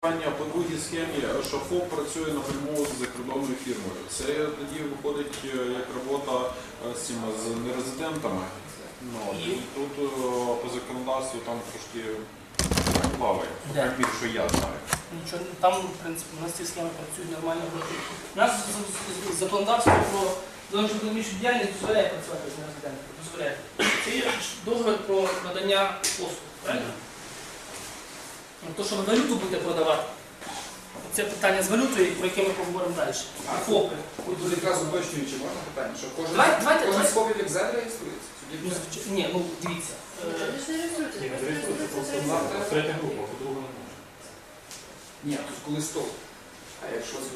Питання по другій схемі, що ФОП працює напряму з закордонною фірмою. Це тоді виходить е, як робота е, з цими з нерезидентами. Ну, І? тут е, по законодавству там трошки плаває, як більше я знаю. Нічого, там, в принципі, у нас ці схеми працюють нормально. У нас законодавство про зовнішньоекономічну діяльність дозволяє працювати з нерезидентами. Дозволяє. Це є договір про надання послуг, правильно? Ну, То, що ви валюту будете продавати, це питання з валютою, про яке ми поговоримо далі. А ФОПи. Тут якраз уточнюючи, можна питання, що кожен, Давайте, давайте, кожен давайте. ФОП як ЗЕД реєструється? Ну, Ні, ну дивіться. е, Третя група, по-другому не може. Ні, тут коли стол. А якщо з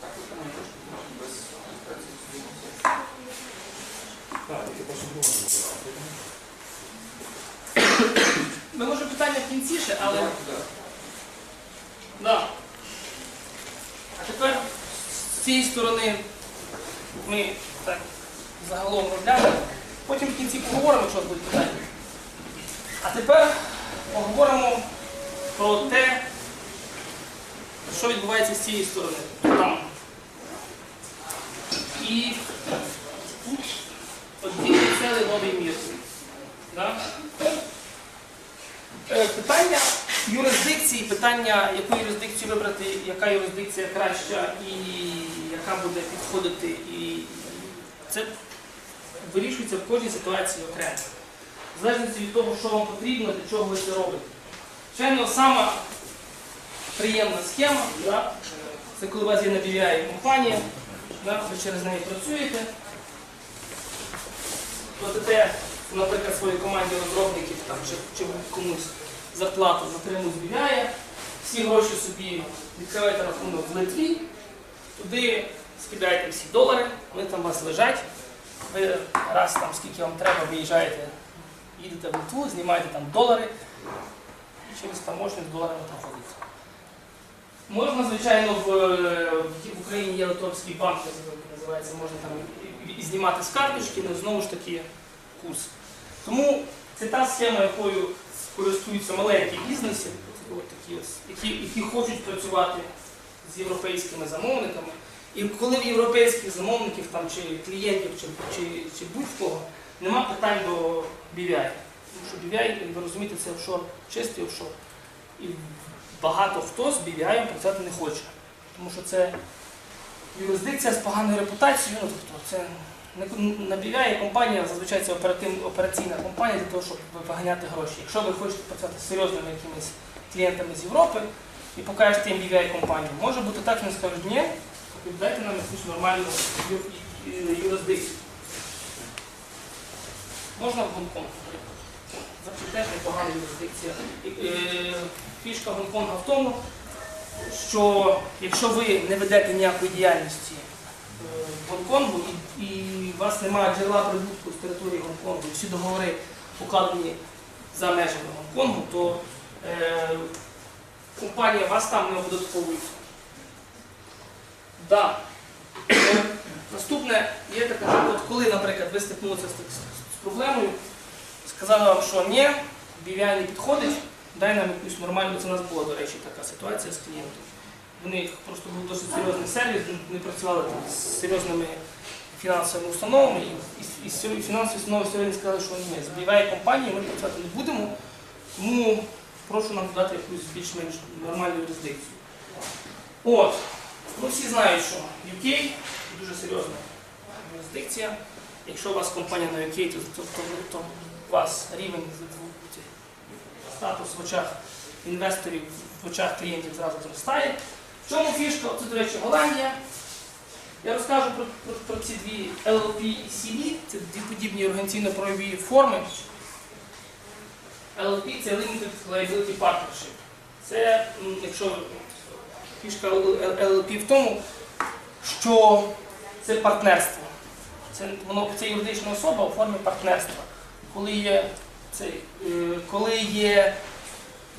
так виконує трошки можна без реєстрації. Так, тільки по судовому не. Ми можемо питання в кінці ще, але. Да. А тепер з цієї сторони ми так загалом розглянемо. Потім в кінці поговоримо, якщо будуть питання. А тепер поговоримо про те, що відбувається з цієї сторони. Там. І подвійний цілий новий мір. Да? Е, Питання юрисдикції, питання, яку юрисдикцію вибрати, яка юрисдикція краща і яка буде підходити, і це вирішується в кожній ситуації окремо. В залежності від того, що вам потрібно, для чого ви це робите. Звичайно, сама приємна схема, да? це коли у вас є на BVI компанія, да? ви через неї працюєте, платите, наприклад, своїй команді розробників там, чи, чи комусь зарплату напряму збігає, всі гроші собі відкриваєте рахунок в Литві, туди скидаєте всі долари, вони там у вас лежать. Ви раз там скільки вам треба, виїжджаєте, їдете в Литву, знімаєте там долари і через таможню з доларами проходите. Можна, звичайно, в, е, в Україні є литовський банк, називається, можна там знімати з карточки, але знову ж таки курс. Тому це та схема, якою користуються маленькі бізнеси, які, які хочуть працювати з європейськими замовниками. І коли в європейських замовників там, чи клієнтів, чи, чи, чи будь-кого нема питань до BVI. Тому що BVI, ви розумієте, це офшор, чистий офшор. І багато хто з BVI працювати не хоче. Тому що це юрисдикція з поганою репутацією. Ну, тобто це не- на BVI компанія зазвичай це операційна компанія для того, щоб виганяти гроші. Якщо ви хочете працювати з серйозними якимись клієнтами з Європи і покажете їм BVI компанію, може бути так, що вони скажуть, ні, дайте нам якусь нормальну юрисдикцію. Можна в Гонконг? Це теж непогана юрисдикція. Е, Фішка Гонконга в тому, що якщо ви не ведете ніякої діяльності е, Гонконгу і, і у вас немає джерела прибутку з території Гонконгу, всі договори покладені за межами Гонконгу, то е, компанія вас там не оподатковує. Да. Наступне є така, що от коли, наприклад, ви стикнулися з, проблемою, сказали вам, що ні, BVI не підходить, дай нам якусь нормальну, це у нас була, до речі, така ситуація з клієнтом. Вони просто був досить серйозний сервіс, вони працювали там з серйозними фінансовими установами, і, і, і цієї установи сьогодні сказали, що ні, з BVI компанії ми працювати не будемо, тому прошу нам дати якусь більш-менш нормальну юрисдикцію. От, ну всі знають, що UK дуже серйозна юрисдикція. Якщо у вас компанія на UK, то, то, то, то у вас рівень статус в очах інвесторів, в очах клієнтів зразу зростає. В чому фішка? Це, до речі, Голландія. Я розкажу про, про, про ці дві LLP і CV, це дві подібні організаційно-правові форми. LLP це Limited Liability Partnership. Це, якщо фішка LLP в тому, що це партнерство. Це, воно, це юридична особа у формі партнерства. Коли є, цей, е, коли є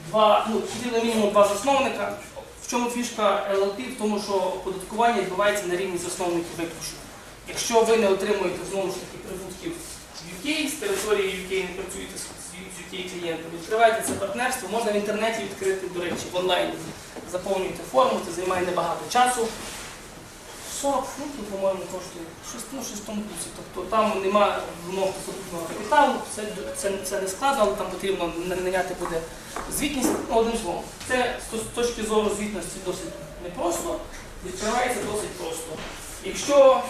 два, ну, мінімум два засновника. В чому фішка LLP? В тому, що оподаткування відбувається на рівні засновників виключно. Якщо ви не отримуєте знову ж таки прибутків в UK, з території UK не працюєте з UK клієнтами. Відкриваєте це партнерство, можна в інтернеті відкрити, до речі, в онлайні. Заповнюєте форму, це займає небагато часу. 40 фунтів, по-моєму, коштує. Щось, ну, щось курсі. Тобто там немає вимог статутного капіталу, це, це, це не складно, але там потрібно наняти буде звітність. Ну, одним словом, це з з точки зору звітності досить непросто, відкривається досить просто. Якщо,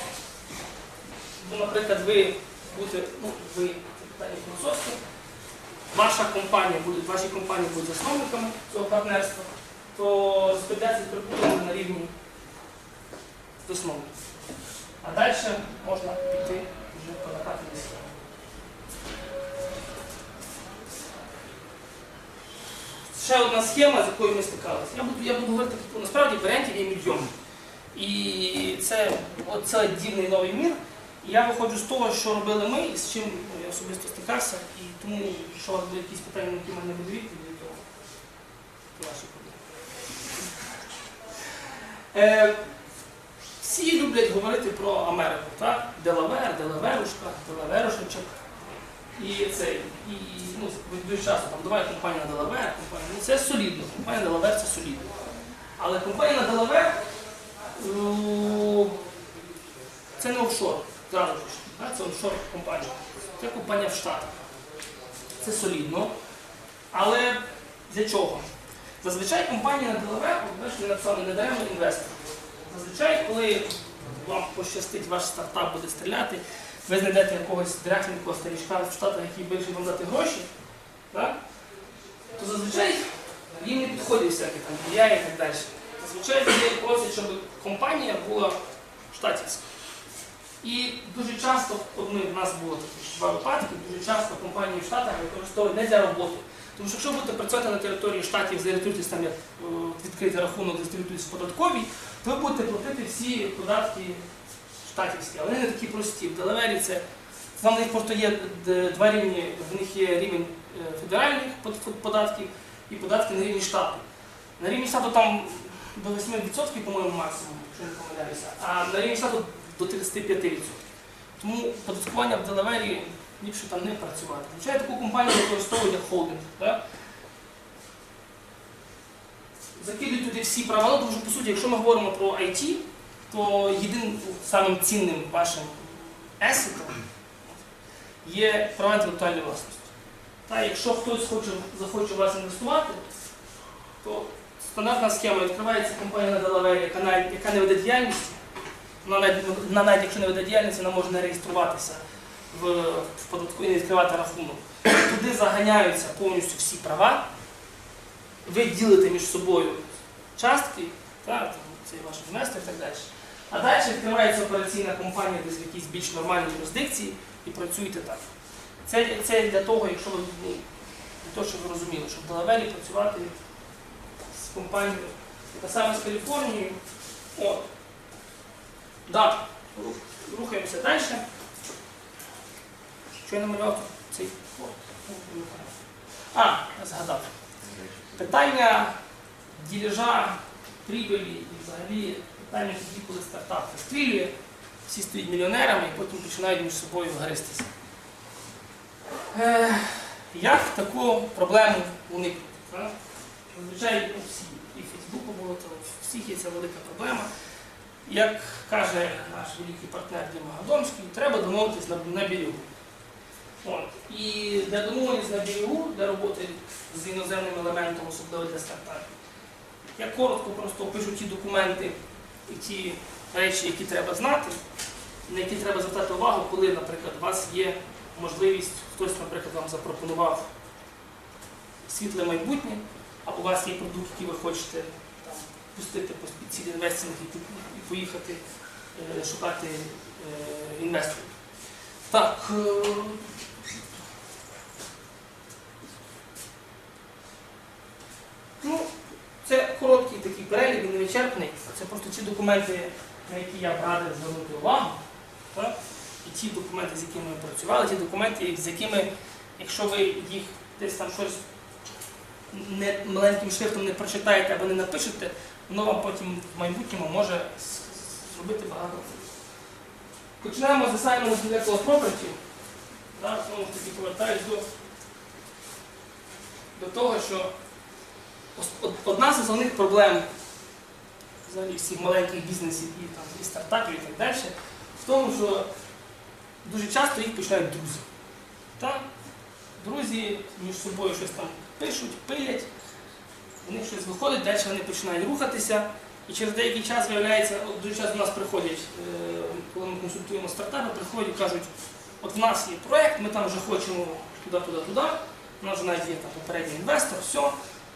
ну, наприклад, ви будете, ну, ви, питання філософське, ваша компанія буде, ваші компанії будуть засновниками цього партнерства, то спитається прибуток на рівні засновників. А далі можна піти вже по накатаній схемі. Ще одна схема, з якою ми стикалися. Я буду, я буду говорити, типу, насправді варіантів є мільйон. І це оце дивний новий мір. І я виходжу з того, що робили ми і з чим я особисто стикався. І тому, якщо у вас будуть якісь питання, які мене буде відповіді, то ваші проблеми. Всі люблять говорити про Америку, так? Делавер, Делаверушка, Делаверушечок. І це, і ну, дуже часто там давай компанія на Делавер, компанія. Ну це солідно, компанія Делавер це солідно. Але компанія на Делавер це не офшор, зразу ж, це офшор компанія. Це компанія в Штатах. Це солідно. Але для чого? Зазвичай компанія на Делавер, от бачите, ви написали не даємо інвестор. Зазвичай, коли вам пощастить, ваш стартап буде стріляти, ви знайдете якогось дряхленького старічка в Штатах, який вирішить вам дати гроші, так? то зазвичай їм не підходять всякі там я і так далі. Зазвичай вони просять, щоб компанія була штатівська. І дуже часто, от ми, в нас було такі два випадки, дуже часто компанії в Штатах використовують не для роботи. Тому що якщо будете працювати на території штатів, зареєструєтесь там як е, відкрити рахунок, зареєструєтесь в податковій, то ви будете платити всі податки штатівські, вони не такі прості. В Делавері це там в них просто є два рівні, в них є рівень е, федеральних податків і податки на рівні штату. На рівні штату там до 8%, по-моєму, максимум, якщо не помиляюся, а на рівні штату до 35%. Тому податкування в Делавері ліпше там не працювати. Звичайно, таку компанію використовують як холдинг. Так? Закидують туди всі права, ну, тому що, по суті, якщо ми говоримо про IT, то єдиним самим цінним вашим есетом є права інтелектуальної власності. Та, якщо хтось хоче, захоче у вас інвестувати, то стандартна схема відкривається компанія на Делавері, яка, яка не веде діяльності. Вона навіть, навіть якщо не веде діяльності, вона може не реєструватися в, в податку і не відкривати рахунок. Туди заганяються повністю всі права, ви ділите між собою частки, так, цей ваш інвестор і так далі. А далі відкривається операційна компанія десь в якійсь більш нормальній юрисдикції і працюєте так. Це, це для того, якщо ви ну, для того, щоб ви розуміли, щоб в Делавері працювати з компанією, яка саме з Каліфорнією. От. Да. Рухаємося далі. Що я намалював цей. О, ну, А, я згадав. Питання ділежа, прибилі і взагалі питання тоді, коли стартап вистрілює, всі стають мільйонерами і потім починають між собою гристися. Е, як таку проблему уникнути? Зазвичай у всі, і Фейсбуку було, то у всіх є ця велика проблема. Як каже наш великий партнер Діма Гадомський, треба домовитись на, на берегу. І для домовленість на берегу, для роботи з іноземним елементом, особливо для стартапів, я коротко просто опишу ті документи і ті речі, які треба знати, на які треба звертати увагу, коли, наприклад, у вас є можливість, хтось, наприклад, вам запропонував світле майбутнє, а у вас є продукт, який ви хочете там, пустити по спеціальній інвестинг і поїхати е, шукати е, інвесторів. Так. Ну, це короткий такий перелік, він не вичерпний. Це просто ті документи, на які я б радив звернути увагу. Так? І ті документи, з якими ми працювали, ті документи, з якими, якщо ви їх десь там щось не, маленьким шрифтом не прочитаєте або не напишете, воно вам потім в майбутньому може зробити багато. Починаємо з Assignment Intellectual Property. Так, знову ж таки повертаюсь до до того, що одна з основних проблем взагалі всіх маленьких бізнесів і, там, і стартапів і так далі, в тому, що дуже часто їх починають друзі. Так? Друзі між собою щось там пишуть, пилять, у них щось виходить, далі вони починають рухатися. І через деякий час виявляється, от дуже часто до нас приходять, е, коли ми консультуємо стартапи, приходять і кажуть, от в нас є проєкт, ми там вже хочемо туди, туди, туди, у нас вже навіть є там попередній інвестор, все,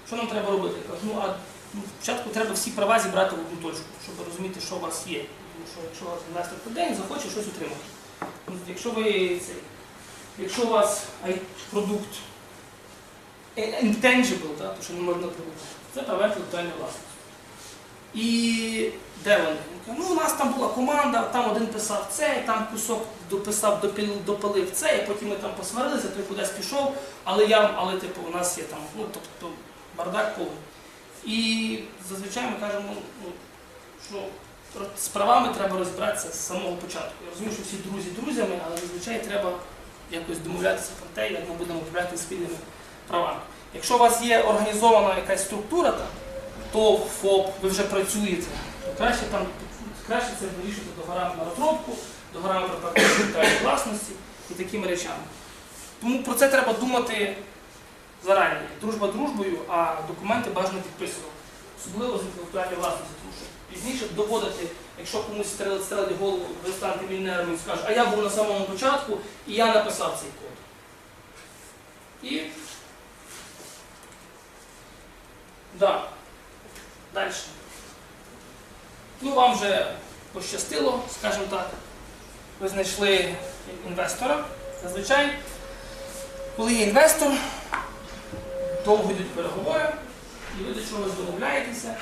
що нам треба робити? Ну а ну, спочатку треба всі права зібрати в одну точку, щоб розуміти, що у вас є. Тому що якщо у вас інвестор прийде, він захоче щось отримати. Ну, Якщо ви якщо у вас продукт е, intangible, то що не можна продукт, це права інтелектуальної власності. І де вони? Ну, у нас там була команда, там один писав це, там кусок дописав, допилив, це, і потім ми там посварилися, той кудись пішов, але я, але типу, у нас є там, ну, тобто бардак повний. І зазвичай ми кажемо, ну, що з правами треба розібратися з самого початку. Я розумію, що всі друзі друзями, але зазвичай треба якось домовлятися про те, як ми будемо управляти спільними правами. Якщо у вас є організована якась структура, там, то ФОП, ви вже працюєте, краще там краще це вирішити договорами на розробку, договорами про інтелектуальної власності і такими речами. Тому про це треба думати зарані. Дружба дружбою, а документи бажано підписувати. Особливо з інтелектуальної власності, тому що пізніше доводити, якщо комусь стрелить голову, ви станете мільйонером і скаже, а я був на самому початку і я написав цей код. І да. Далі. Ну, вам вже пощастило, скажімо так. Ви знайшли інвестора. Зазвичай, коли є інвестор, довго йдуть переговори, і ви до чогось домовляєтеся.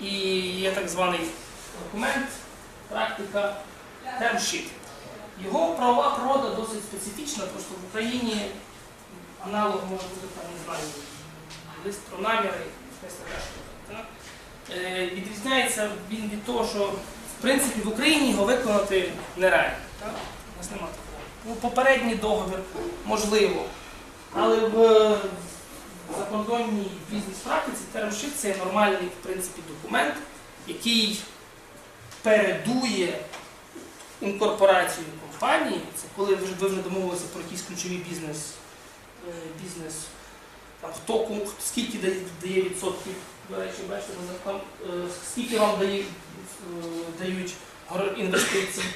І є так званий документ, практика, sheet. Його правова природа досить специфічна, просто в Україні аналог може бути там, не знаю, лист про наміри, якась така. Е, Відрізняється він від того, що в принципі в Україні його виконати нереально. Так? У нас немає такого. Ну, Попередній договір можливо, але в закордонній бізнес-практиці термшит це нормальний в принципі, документ, який передує інкорпорацію компанії. Це коли ви вже, домовилися про якийсь ключовий бізнес, е, бізнес там, хто скільки дає відсотків, до речі, бачите, закон, е, скільки вам е, дають інвестиції,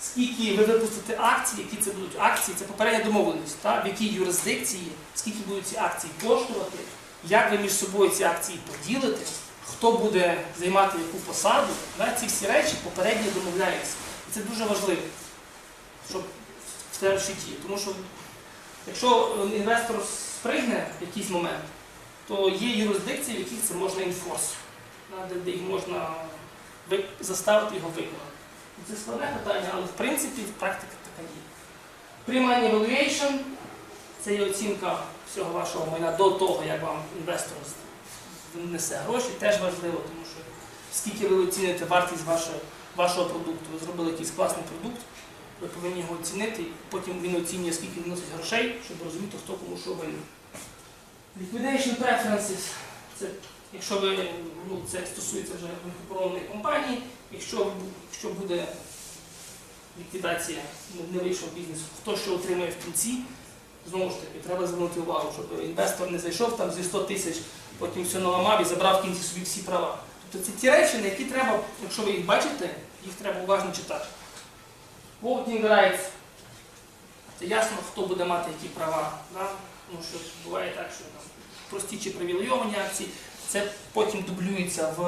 скільки ви випустите акцій, які це будуть? Акції, це попередня домовленість, та, в якій юрисдикції, скільки будуть ці акції коштувати, як ви між собою ці акції поділите, хто буде займати яку посаду, да, ці всі речі попередньо домовляються. І це дуже важливо, щоб в. Тому що якщо е, інвестор спригне в якийсь момент, то є юрисдикції, в яких це можна інфорс, де, їх можна заставити його виконати. Це складне питання, але в принципі практика така є. Приймання valuation – це є оцінка всього вашого майна до того, як вам інвестор внесе гроші, теж важливо, тому що скільки ви оціните вартість вашого, вашого продукту. Ви зробили якийсь класний продукт, ви повинні його оцінити, потім він оцінює, скільки він вносить грошей, щоб розуміти, хто кому що винен. Liquidation preferences це якщо ви, ну, це стосується вже інкорпорованої компанії, якщо, якщо буде ліквідація, ну, не вийшов бізнес, хто що отримає в кінці, знову ж таки, треба звернути увагу, щоб інвестор не зайшов там зі 100 тисяч, потім все наламав і забрав в кінці собі всі права. Тобто це ті речі, на які треба, якщо ви їх бачите, їх треба уважно читати. Voting rights. Це ясно, хто буде мати які права. Да? Тому що буває так, що там прості привілейовані акції, це потім дублюється в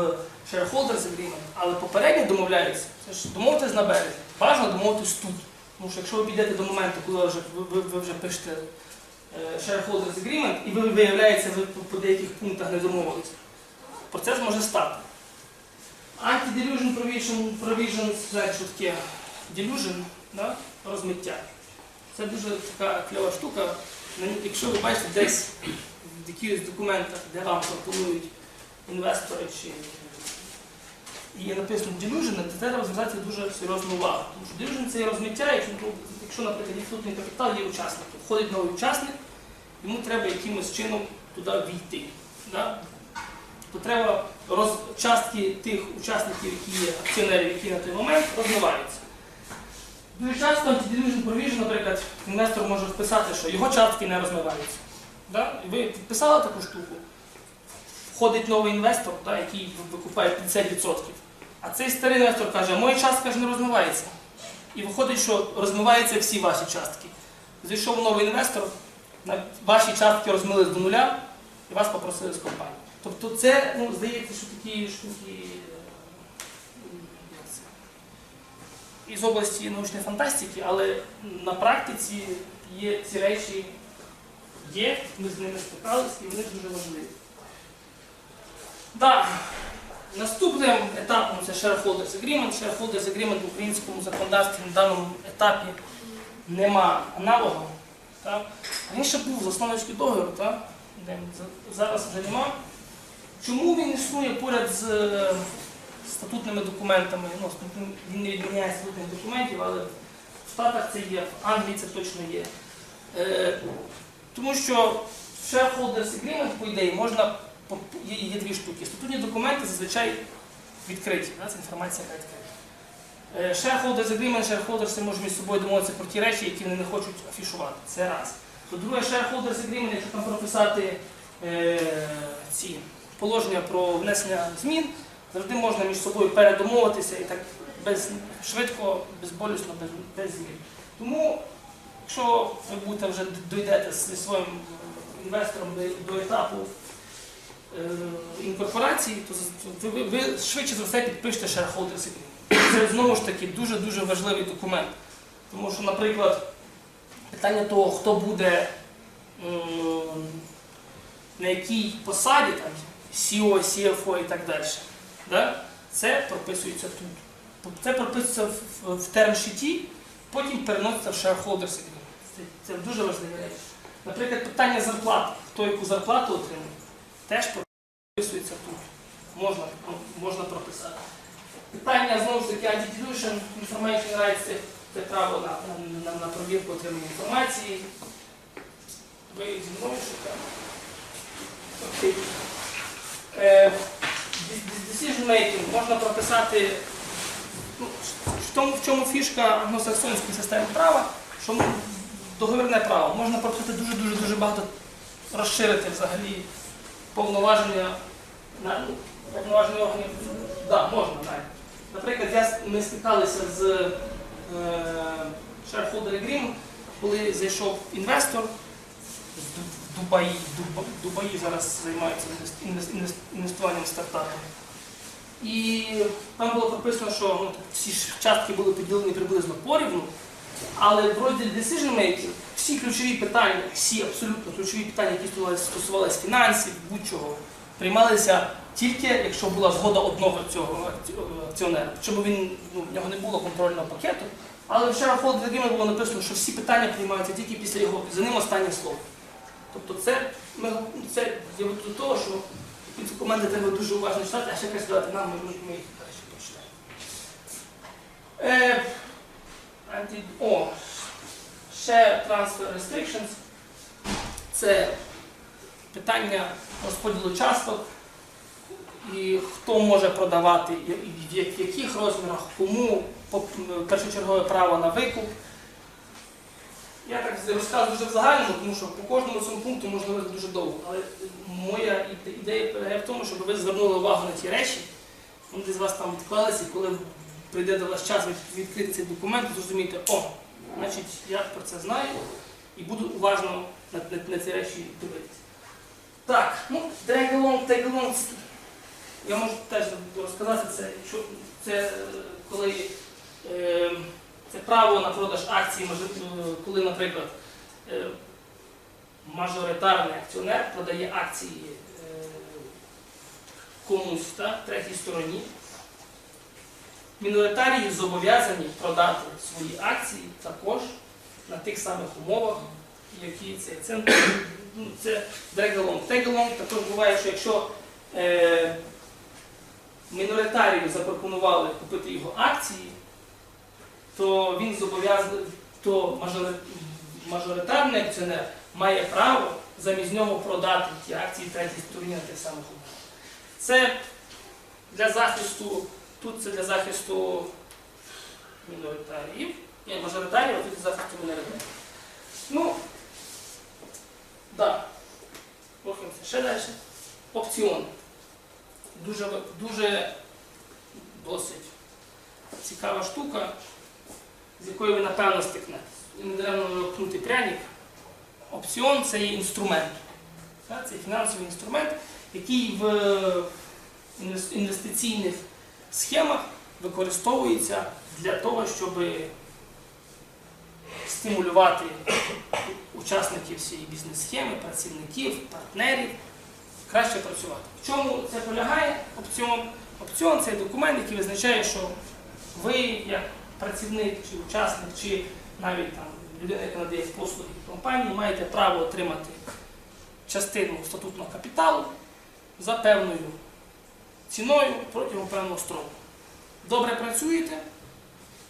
shareholders agreement, але попередньо домовляються. Це ж домовитись на березі. Бажано домовитись тут. Тому що якщо ви підете до моменту, коли вже, ви, ви- вже пишете е, shareholders agreement, і ви виявляється, ви по, деяких пунктах не домовились, процес може стати. Anti-delusion provision, provisions, знаєте, що таке delusion, да? розмиття. Це дуже така кльова штука. Якщо ви бачите десь в якихось документах, де вам пропонують інвестори чи і є написано delusion, то треба звертати дуже серйозну увагу. Тому що delusion це є розмиття, якщо, ну, наприклад, відсутний капітал є учасником. Входить новий учасник, йому треба якимось чином туди війти. Да? То треба роз... частки тих учасників, які є акціонерів, які на той момент розмиваються. Дуже часто anti-dilution наприклад, інвестор може вписати, що його частки не розмиваються. Да? І ви підписали таку штуку, входить новий інвестор, да, який викупає 50%. А цей старий інвестор каже, моя частка ж не розмивається. І виходить, що розмиваються всі ваші частки. Зайшов новий інвестор, ваші частки розмились до нуля і вас попросили з компанії. Тобто це, ну, здається, що такі штуки е, як це, із області научної фантастики, але на практиці є ці речі, є, ми з ними стикалися і вони дуже важливі. Так, наступним етапом це shareholders agreement. Shareholders agreement в українському законодавстві на даному етапі нема аналогу. Так? Раніше був засновницький договір, так? зараз вже нема. Чому він існує поряд з статутними документами? Ну, він не відміняє статутних документів, але в Штатах це є, в Англії це точно є. Е, тому що shareholders agreement, по ідеї, можна є, є дві штуки. Статутні документи зазвичай відкриті, да? це інформація, яка відкрита. Е, Shareholders agreement, shareholders можуть між собою домовитися про ті речі, які вони не хочуть афішувати. Це раз. По-друге, shareholders agreement, якщо там прописати е, ці положення про внесення змін, завжди можна між собою передомовитися і так без, швидко, безболісно, без, без змін. Тому, якщо ви будете вже дійдете зі своїм інвестором до, до етапу е, інкорпорації, то ви, ви, ви швидше за все підпишете agreement. Це знову ж таки дуже-дуже важливий документ. Тому що, наприклад, питання того, хто буде м, на якій посаді, там, CEO, CFO і так далі, це прописується тут. Це прописується в, в, термшіті, потім переноситься в shareholders agreement. Це, дуже важливі речі. Наприклад, питання зарплати, хто яку зарплату отримує, теж прописується тут. Можна, ну, прописати. Питання знову ж таки anti-dilution, information rights, це, право на, провірку отримання інформації. Ви зі мною шукаєте. Окей. Е, decision making можна прописати, ну, в, тому, в чому фішка англосаксонської системи права, що договірне право. Можна прописати дуже-дуже дуже багато розширити взагалі повноваження на ну, повноваження органів. Да, можна навіть. Наприклад, я, ми стикалися з е, shareholder agreement, коли зайшов інвестор Дубаї, Дубаї зараз інвес- інвестуванням в стартапи. І там було прописано, що ну, всі частки були поділені приблизно порівну, але в розділі Decision Making всі ключові питання, всі абсолютно ключові питання, які стосувалися, фінансів, будь-чого, приймалися тільки якщо була згода одного цього акціонера. Щоб він ну, в нього не було контрольного пакету. Але в shareholder agreement було написано, що всі питання приймаються тільки після його, за ним останнє слово. Тобто це, це до того, що ці документи треба дуже уважно читати, а ще якось дати нам, ми, ми, їх краще прочитаємо. Е, ще transfer restrictions. Це питання розподілу часток і хто може продавати, і і в яких розмірах, кому першочергове право на викуп. Я так розказую дуже в тому що по кожному цьому пункту можна говорити дуже довго. Але моя ідея полягає в тому, щоб ви звернули увагу на ті речі, вони десь вас там відклалися, і коли прийде до вас час відкрити цей документ, зрозумієте, о, значить, я про це знаю і буду уважно на, на, на ці речі дивитися. Так, ну, drag along, tag along. Я можу теж розказати це, що це е, коли е, це право на продаж акцій, е, коли, наприклад, е, мажоритарний акціонер продає акції е, комусь, так, третій стороні. Міноритарії зобов'язані продати свої акції також на тих самих умовах, які це. Це, ну, дрегалонг. Тегалонг також буває, що якщо е, міноритарію запропонували купити його акції, то він зобов'язаний, то мажоритарний акціонер має право замість нього продати ті акції третій стороні на тих самих умовах. Це для захисту, тут це для захисту міноритаріїв, ні, мажоритаріїв, а тут для захисту міноритаріїв. Ну, так. Рухаємося ще далі. Опціон. Дуже, дуже досить цікава штука, з якою ви напевно стикнетесь. І не даремно пнути пряник. Опціон це є інструмент. Це фінансовий інструмент, який в інвестиційних схемах використовується для того, щоб стимулювати учасників цієї бізнес-схеми, працівників, партнерів краще працювати. В чому це полягає? Опціон. Опціон це документ, який визначає, що ви, як працівник чи учасник, чи навіть там людина, яка надає послуги компанії, маєте право отримати частину статутного капіталу за певною ціною протягом певного строку. Добре працюєте,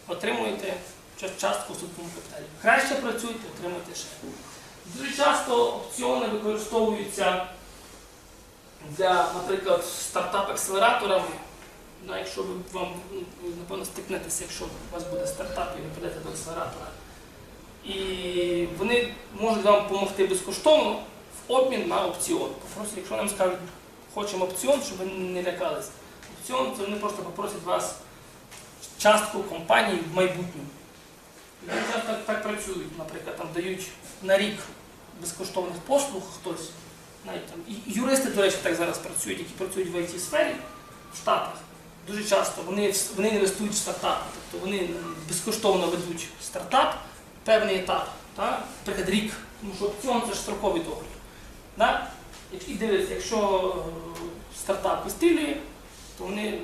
отримуєте частку в статутному. Краще працюєте, отримуєте ще. Дуже часто опціони використовуються для, наприклад, стартап-акселераторами. Ну, якщо ви вам ну, напевно стикнетеся, якщо у вас буде стартап і ви підете до акселератора. І вони можуть вам допомогти безкоштовно в обмін на опціон. Просто якщо нам скажуть, хочемо опціон, щоб ви не лякались. Опціон це вони просто попросять вас частку компанії в майбутньому. І Вони часто так, так працюють, наприклад, там дають на рік безкоштовних послуг хтось. Навіть там юристи, до речі, так зараз працюють, які працюють в it сфері в Штатах. Дуже часто вони, вони інвестують в стартапи, тобто вони безкоштовно ведуть стартап певний етап, так? наприклад, рік, тому що опціон це ж строковий договір. Да? І дивіться, якщо е, стартап вистрілює, то вони,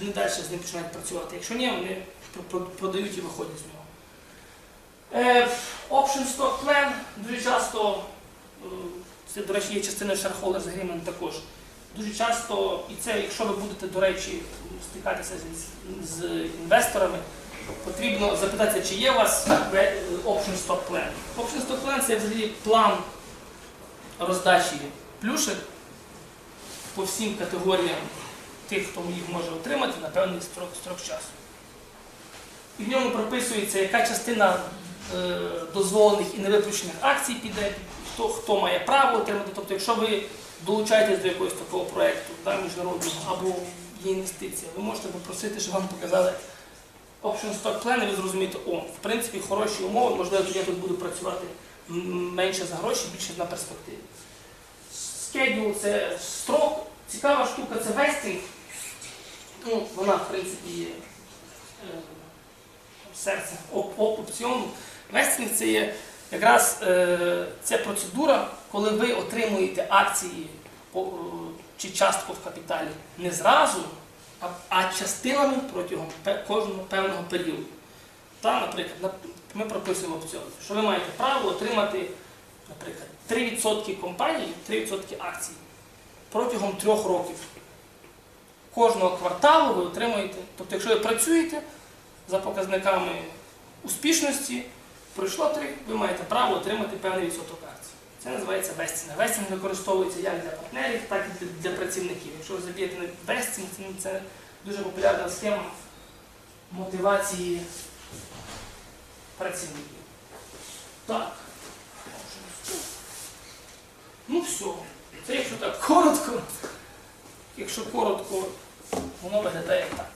вони далі з ним починають працювати. Якщо ні, вони про- про- продають і виходять з нього. Е, Option Stock Plan дуже часто, е, це, до речі, є частиною Shareholders Agreement також. Дуже часто, і це, якщо ви будете, до речі, стикатися з, з інвесторами, потрібно запитатися, чи є у вас Option Stock Plan. Option Stock Plan це взагалі план роздачі плюшек по всім категоріям тих, хто їх може отримати на певний строк, строк часу. І в ньому прописується, яка частина е, дозволених і невиключених акцій піде, хто, хто має право отримати. Тобто, якщо ви долучаєтесь до якогось такого проєкту да, міжнародного або є інвестиція, ви можете попросити, щоб вам показали option stock plan, і ви зрозумієте, о, в принципі, хороші умови, можливо, тоді я тут буду працювати менше за гроші, більше на перспективі. Schedule – це строк. Цікава штука це вестінг. Ну, вона, в принципі, є е, серце оп- оп- опціону. Вестінг це є якраз е, ця процедура, коли ви отримуєте акції чи частку в капіталі не зразу, а частинами протягом кожного певного періоду. Та, наприклад, ми прописуємо опціон, що ви маєте право отримати, наприклад, 3% компанії, 3% акцій протягом трьох років. Кожного кварталу ви отримуєте, тобто, якщо ви працюєте за показниками успішності, пройшло три, ви маєте право отримати певний відсоток акцій. Це називається вестінг. Вестінг використовується як для партнерів, так і для, працівників. Якщо ви заб'єте на вестінг, це дуже популярна схема мотивації працівників. Так. Ну все. Це якщо так коротко. Якщо коротко, воно виглядає так.